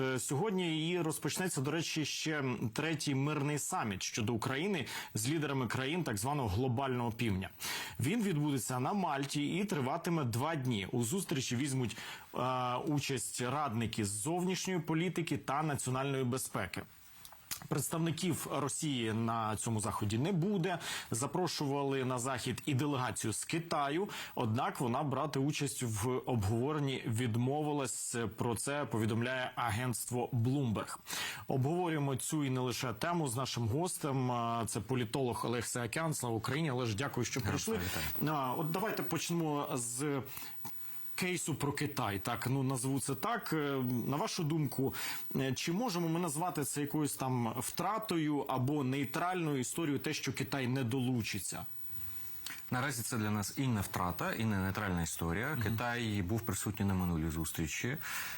Е, сьогодні і розпочнеться, до речі, ще третій мирний саміт щодо України з лідерами країн так званого глобального півдня. Він відбудеться на Мальті і триватиме два дні. У зустрічі візьмуть е, участь радники з зовнішньої політики та національної безпеки. Представників Росії на цьому заході не буде. Запрошували на захід і делегацію з Китаю. Однак вона брати участь в обговоренні відмовилась. Про це повідомляє агентство Bloomberg. Обговорюємо цю і не лише тему з нашим гостем. Це політолог Олег Саакян. Слава Україні. Олеж, дякую, що прийшли. От давайте почнемо з кейсу про Китай, так ну назву це так. Е, На вашу думку, е, чи можемо ми назвати це якоюсь там втратою або нейтральною історією, те, що Китай не долучиться? Наразі це для нас і не втрата, і не нейтральна історія. Китай був присутній на минулій зустрічі,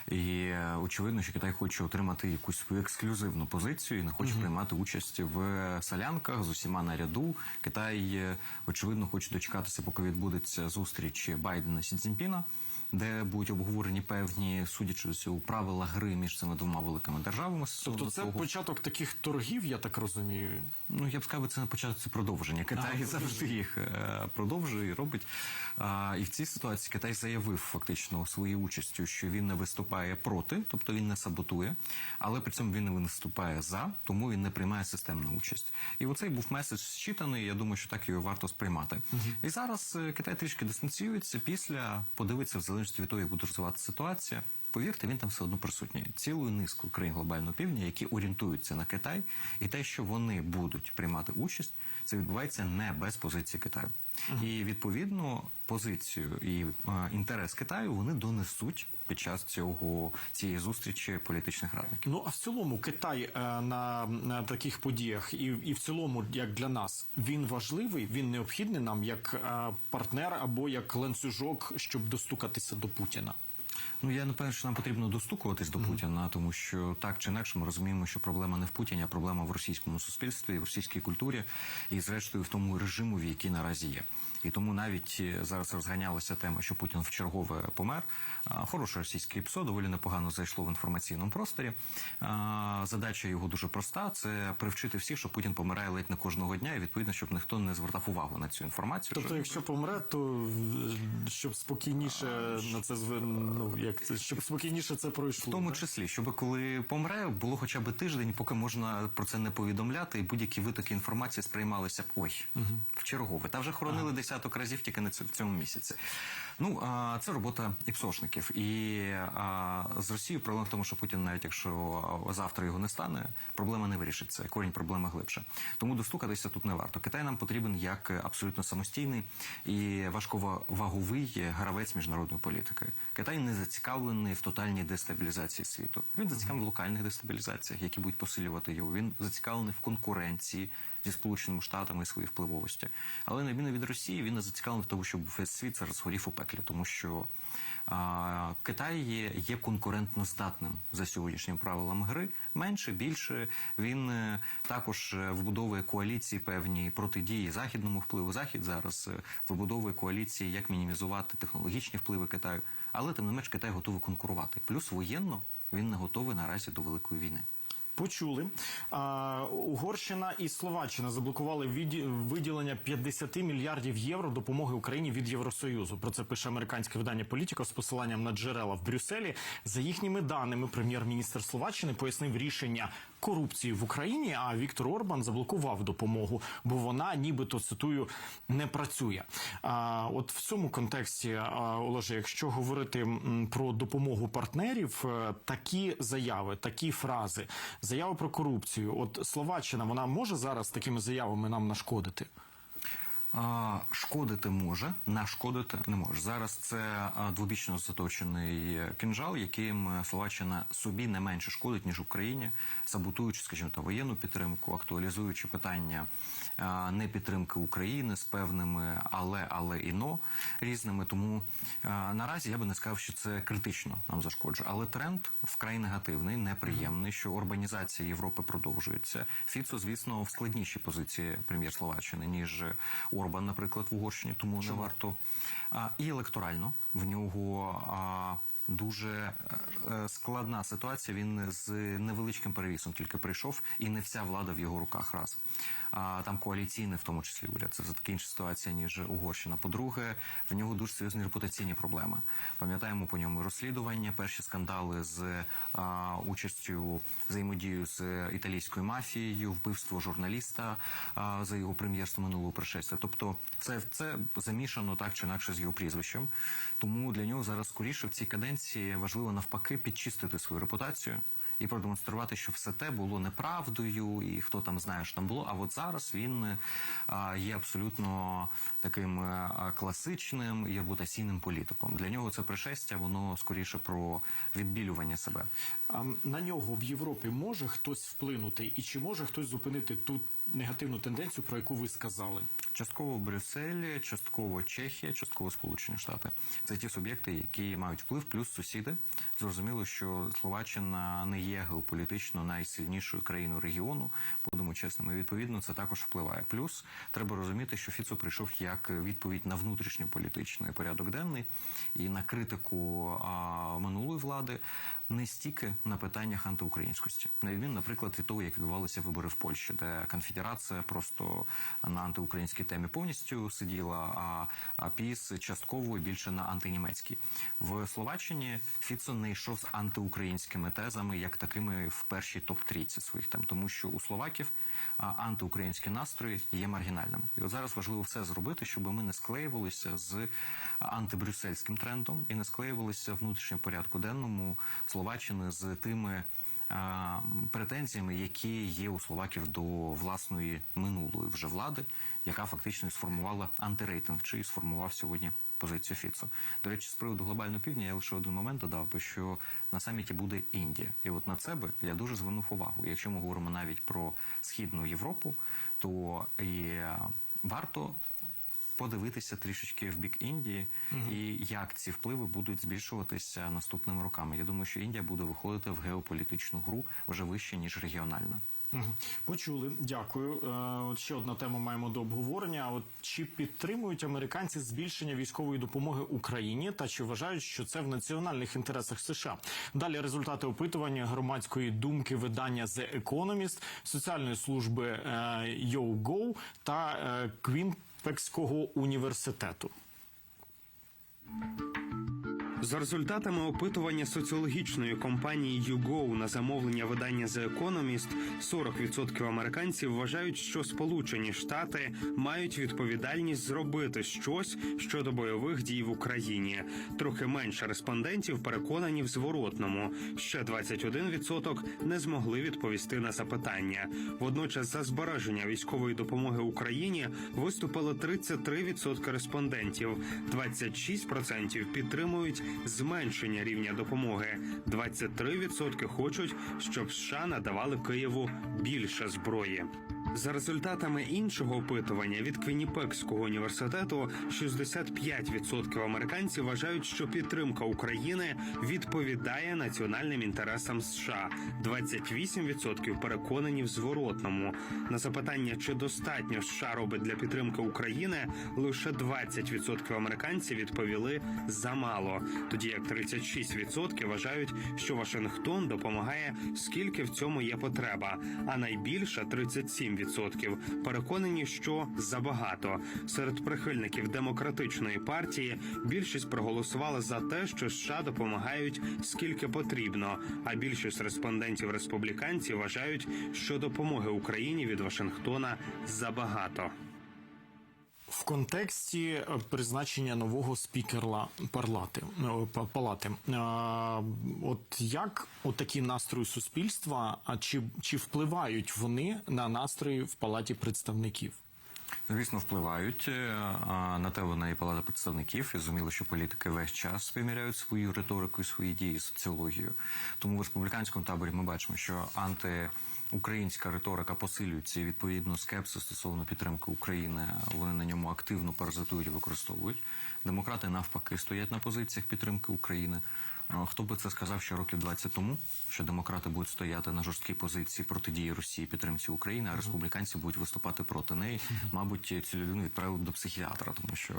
і очевидно, що Китай хоче отримати якусь свою ексклюзивну позицію і не хоче приймати участь в солянках з усіма на ряду. Китай е, очевидно хоче дочекатися, поки відбудеться зустріч Байдена Сі Цзіньпіна, де будуть обговорені певні, судячи з цього, правила гри між цими двома великими державами. Тобто це того, початок таких торгів, я так розумію. Ну, я б сказав, це не початок, це продовження. Китай завжди їх е, продовжує і робить. А, і в цій ситуації Китай заявив фактично своєю участю, що він не виступає проти, тобто він не саботує, але при цьому він не виступає за, тому він не приймає системну участь. І оцей був меседж зчитаний. Я думаю, що так його варто сприймати. І зараз е, Китай трішки дистанціюється після подивиться в залежності від того, як буде розвиватися ситуація. Повірте, він там все одно присутній. Цілою низку країн глобального півдня, які орієнтуються на Китай, і те, що вони будуть приймати участь, це відбувається не без позиції Китаю. І відповідно позицію і інтерес Китаю вони донесуть під час цього цієї зустрічі політичних радників. Ну а в цілому Китай е, на, на таких подіях, і, і в цілому, як для нас, він важливий, він необхідний нам як е, партнер або як ланцюжок, щоб достукатися до Путіна. Ну я не певен, що нам потрібно достукуватись до Путіна, тому що так чи інакше ми розуміємо, що проблема не в Путіні, а проблема в російському суспільстві, в російській культурі і, зрештою, в тому режимові, який наразі є. І тому навіть е, зараз розганялася тема, що Путін вчергове помер. А, Хороше російське ПСО доволі непогано зайшло в інформаційному просторі. Задача його дуже проста: це привчити всіх, що Путін помирає ледь не кожного дня, і відповідно, щоб ніхто не звертав увагу на цю інформацію. Тобто, Що- якщо помре, то щоб спокійніше на це звер... ну, як це щоб спокійніше це пройшло. В тому так? числі, щоб коли помре, було хоча б тиждень, поки можна про це не повідомляти, і будь-які витоки інформації сприймалися б ой, в чергове. Та вже хоронили десяток разів тільки не в цьому місяці. Ну а це робота іпсошників. І а, з Росією проблема в тому, що Путін, навіть якщо завтра його не стане, проблема не вирішиться. Корінь проблеми глибше. Тому достукатися тут не варто. Китай нам потрібен як абсолютно самостійний і важковаговий гравець міжнародної політики. Китай не зацікавлений в тотальній дестабілізації світу. Він зацікавлений в локальних дестабілізаціях, які будуть посилювати його. Він зацікавлений в конкуренції зі сполученими штатами і своїй впливовості. Але на відміну від Росії, він не зацікавлений в тому, щоб весь світ зараз згорів у пеклі, тому що а, Китай є, є конкурентно здатним за сьогоднішніми правилами гри. Менше, більше він е, також е, вбудовує коаліції певні протидії західному впливу. Захід зараз е, вибудовує коаліції, як мінімізувати технологічні впливи Китаю. Але тим не менш Китай готовий конкурувати. Плюс воєнно він не готовий наразі до великої війни. Почули. А, Угорщина і Словаччина заблокували виділення 50 мільярдів євро допомоги Україні від Євросоюзу. Про це пише американське видання Політіка з посиланням на джерела в Брюсселі. За їхніми даними, прем'єр-міністр Словаччини пояснив рішення корупції в Україні. А Віктор Орбан заблокував допомогу, бо вона, нібито цитую, не працює. А, от в цьому контексті, Олеже, якщо говорити про допомогу партнерів, е, такі заяви, такі фрази, заяви про корупцію. От Словаччина вона може зараз такими заявами нам нашкодити? Шкодити може, нашкодити не може. Зараз це двобічно заточений кинжал, яким Словаччина собі не менше шкодить ніж Україні, саботуючи, скажімо, та воєнну підтримку, актуалізуючи питання непідтримки України з певними але, але і но різними. Тому наразі я би не сказав, що це критично нам зашкоджує. Але тренд вкрай негативний, неприємний, що урбанізація Європи продовжується. Фіцо, звісно, в складнішій позиції прем'єр Словаччини, ніж Орбан, наприклад, в Угорщині, тому не варто. А, і електорально в нього. А, Дуже е, е, складна ситуація. Він з невеличким перевісом тільки прийшов, і не вся влада в його руках. Раз а там коаліційний, в тому числі уряд. Це все таки інша ситуація ніж Угорщина. По-друге, в нього дуже серйозні репутаційні проблеми. Пам'ятаємо по ньому розслідування, перші скандали з а, участю взаємодію з італійською мафією, вбивство журналіста а, за його прем'єрство минулого пришестя. Тобто, це, це замішано так чи інакше з його прізвищем. Тому для нього зараз скоріше в цій каденції важливо навпаки підчистити свою репутацію і продемонструвати, що все те було неправдою, і хто там знає, що там було. А от зараз він е, є абсолютно таким е, класичним і політиком. Для нього це пришестя, воно скоріше про відбілювання себе. А на нього в Європі може хтось вплинути, і чи може хтось зупинити ту негативну тенденцію, про яку ви сказали? Частково Брюссель, частково Чехія, частково Сполучені Штати. Це ті суб'єкти, які мають вплив, плюс сусіди. Зрозуміло, що Словаччина не є геополітично найсильнішою країною регіону. Будемо чесними. Відповідно, це також впливає. Плюс треба розуміти, що Фіцо прийшов як відповідь на внутрішньополітичний порядок денний і на критику а, минулої влади. Не стільки на питаннях антиукраїнськості, на відміну, наприклад, від того, як відбувалися вибори в Польщі, де конфедерація просто на антиукраїнській темі повністю сиділа, а, ПІС частково більше на антинімецькій. В Словаччині Фіцо не йшов з антиукраїнськими тезами, як такими в першій топ 30 своїх тем, тому що у словаків антиукраїнські настрої є маргінальними. І от зараз важливо все зробити, щоб ми не склеювалися з антибрюссельським трендом і не склеювалися в внутрішньому порядку денному Словаччини з тими претензіями, які є у словаків до власної минулої вже влади, яка фактично сформувала антирейтинг, чи сформував сьогодні позицію Фіцо. До речі, з приводу глобального півдня я лише один момент додав би, що на саміті буде Індія, і от на це би я дуже звернув увагу. Якщо ми говоримо навіть про східну Європу, то і варто подивитися трішечки в бік Індії і як ці впливи будуть збільшуватися наступними роками. Я думаю, що Індія буде виходити в геополітичну гру вже вище ніж регіональна. Почули, дякую. Е, От ще одна тема маємо до обговорення. От чи підтримують американці збільшення військової допомоги Україні, та чи вважають, що це в національних інтересах США? Далі результати опитування громадської думки видання The Economist, соціальної служби е, YoGo та е, Квінпекського університету. За результатами опитування соціологічної компанії YouGo на замовлення видання The Economist, 40% американців вважають, що Сполучені Штати мають відповідальність зробити щось щодо бойових дій в Україні. Трохи менше респондентів переконані в зворотному. Ще 21% не змогли відповісти на запитання. Водночас за збереження військової допомоги Україні виступило 33% респондентів, 26% підтримують зменшення рівня допомоги. 23% хочуть, щоб США надавали Києву більше зброї. За результатами іншого опитування від Квінніпекського університету 65% американців вважають, що підтримка України відповідає національним інтересам США. 28% переконані в зворотному. На запитання, чи достатньо США робить для підтримки України, лише 20% американців відповіли замало, тоді як 36% вважають, що Вашингтон допомагає, скільки в цьому є потреба, а найбільше 37% переконані, що забагато. Серед прихильників демократичної партії більшість проголосувала за те, що США допомагають скільки потрібно. А більшість респондентів республіканців вважають, що допомоги Україні від Вашингтона забагато. В контексті е, призначення нового спікерла парлати е, палати, е, от як от такі настрої суспільства, а чи, чи впливають вони на настрої в палаті представників? Звісно, впливають Е, на те вона і палата представників. І зрозуміло, що політики весь час виміряють свою риторику і свої дії соціологію. Тому в республіканському таборі ми бачимо, що антиукраїнська риторика посилюється і відповідно скепсис стосовно підтримки України. Вони на ньому активно паразитують і використовують. Демократи навпаки стоять на позиціях підтримки України. Хто би це сказав ще років 20 тому, що демократи будуть стояти на жорсткій позиції протидії Росії підтримці України, а республіканці будуть виступати проти неї. Мабуть, цю людину відправили б до психіатра, тому що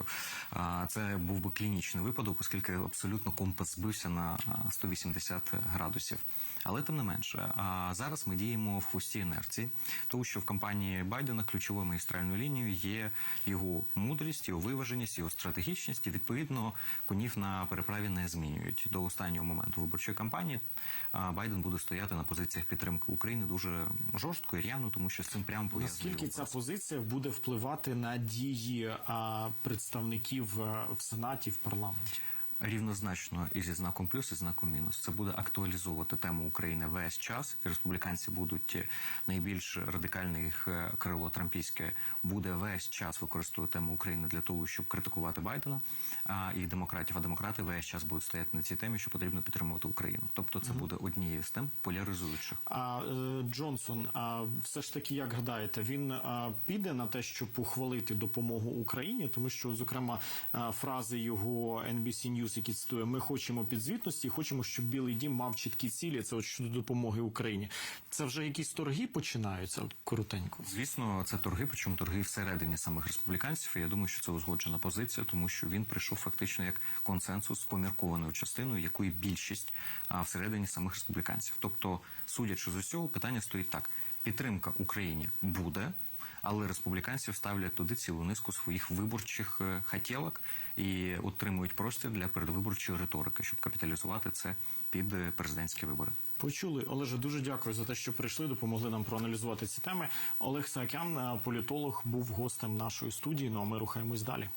а, це був би клінічний випадок, оскільки абсолютно компас збився на а, 180 градусів. Але тим не менше, а зараз ми діємо в хвості інерції, тому що в кампанії Байдена ключовою магістральною лінією є його мудрість, його виваженість, його стратегічність. І відповідно конів на переправі не змінюють до останнього моменту виборчої кампанії. Байден буде стояти на позиціях підтримки України дуже жорстко і р'яно, тому що з цим прямо пояснює. Наскільки ця позиція буде впливати на дії представників в сенаті в парламенті? Рівнозначно і зі знаком плюс, і знаком мінус. Це буде актуалізовувати тему України весь час. І республіканці будуть е, найбільш радикальне їх е, крило трампійське буде весь час використовувати тему України для того, щоб критикувати Байдена а, і демократів. А демократи весь час будуть стояти на цій темі, що потрібно підтримувати Україну. Тобто, це буде однією з тем поляризуючих. А е, Джонсон, а все ж таки, як гадаєте, він а, піде на те, щоб ухвалити допомогу Україні, тому що, зокрема, а, фрази його NBC News, які цитує, ми хочемо підзвітності, хочемо, щоб Білий Дім мав чіткі цілі. Це от щодо допомоги Україні. Це вже якісь торги починаються коротенько. Звісно, це торги, причому торги всередині самих республіканців. І я думаю, що це узгоджена позиція, тому що він прийшов фактично як консенсус з поміркованою частиною, якої більшість а, всередині самих республіканців. Тобто, судячи з усього, питання стоїть так: підтримка Україні буде. Але республіканці вставлять туди цілу низку своїх виборчих е, хотілок і отримують простір для передвиборчої риторики, щоб капіталізувати це під е, президентські вибори. Почули, Олеже, дуже дякую за те, що прийшли, допомогли нам проаналізувати ці теми. Олег Саакян, е, політолог, був гостем нашої студії. Ну а ми рухаємось далі.